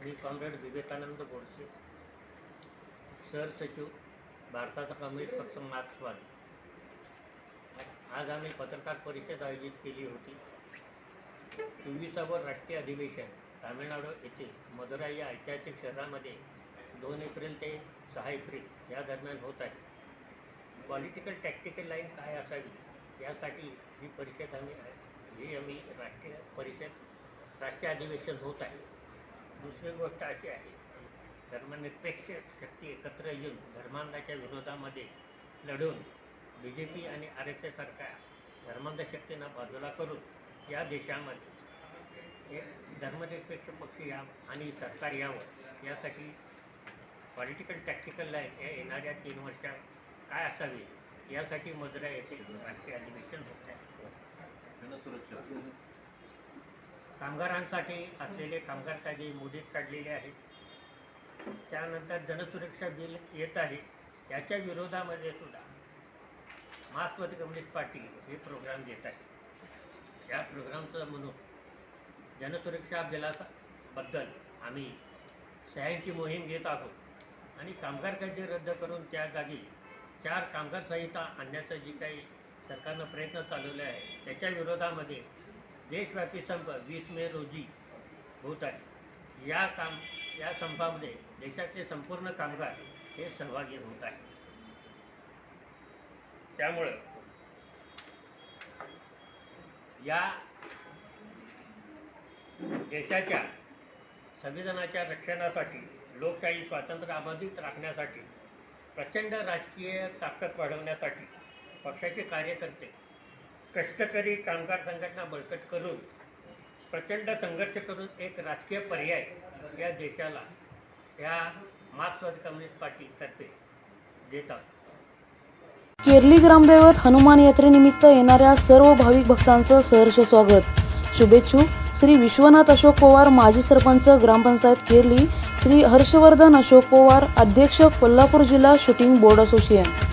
मी comrade Vivekanand Godse सरसचिव भारताचा communist पक्ष मार्क्सवादी. आज आम्ही पत्रकार परिषद आयोजित केली होती. चोवीसावं राष्ट्रीय अधिवेशन तामिळनाडू येथे मदुराई या ऐतिहासिक शहरामध्ये दोन एप्रिल ते सहा एप्रिल या दरम्यान होत आहे. पॉलिटिकल टॅक्टिकल लाईन काय असावी यासाठी ही परिषद आम्ही ही आम्ही राष्ट्रीय परिषद राष्ट्रीय अधिवेशन होत आहे. दुसरी गोष्ट अशी आहे धर्मनिरपेक्ष शक्ती एकत्र येऊन धर्मांधाच्या विरोधामध्ये लढून बी जे पी आणि आर एस एसारख्या धर्मांध शक्तींना बाजूला करून या देशामध्ये एक धर्मनिरपेक्ष पक्ष या आणि सरकार यावं यासाठी पॉलिटिकल टॅक्टिकल लाईन या येणाऱ्या तीन वर्षात काय असावी यासाठी मदुरा येथे राष्ट्रीय अधिवेशन होत आहे. कामगारांसाठी असलेले कामगार कायदे मोदीत काढलेले आहेत त्यानंतर जनसुरक्षा बिल येत आहे याच्या विरोधामध्ये सुद्धा मार्क्सवादी कम्युनिस्ट पार्टी हे प्रोग्राम घेत आहे. या प्रोग्रामचं म्हणून जनसुरक्षा बिलाबद्दल आम्ही सह्यांची मोहीम घेत आहोत आणि कामगार कायदे रद्द करून त्या जागी चार कामगार संहिता आणण्याचा जी काही सरकारनं प्रयत्न चालवले आहे त्याच्या विरोधामध्ये देशव्यापी संप वीस मे रोजी होत आहे. या काम या संपामध्ये देशाचे संपूर्ण कामगार हे सहभागी होत आहेत. त्यामुळं या देशाच्या संविधानाच्या रक्षणासाठी लोकशाही स्वातंत्र्य अबाधित राखण्यासाठी प्रचंड राजकीय ताकद वाढवण्यासाठी पक्षाचे कार्यकर्ते कष्टकरी कामगार संघटना बळकट करून प्रचंड संघर्ष करून एक राजकीय पर्याय या देशाला या मार्क्सवादी कम्युनिस्ट पार्टीतर्फे देतात केरली ग्रामदैवत हनुमान यात्रेनिमित्त येणाऱ्या सर्व भाविक भक्तांचं सहर्ष स्वागत. शुभेच्छू. श्री विश्वनाथ अशोक पवार माजी सरपंच ग्रामपंचायत केरली. श्री हर्षवर्धन अशोक पवार अध्यक्ष कोल्हापूर जिल्हा शूटिंग बोर्ड असोसिएशन.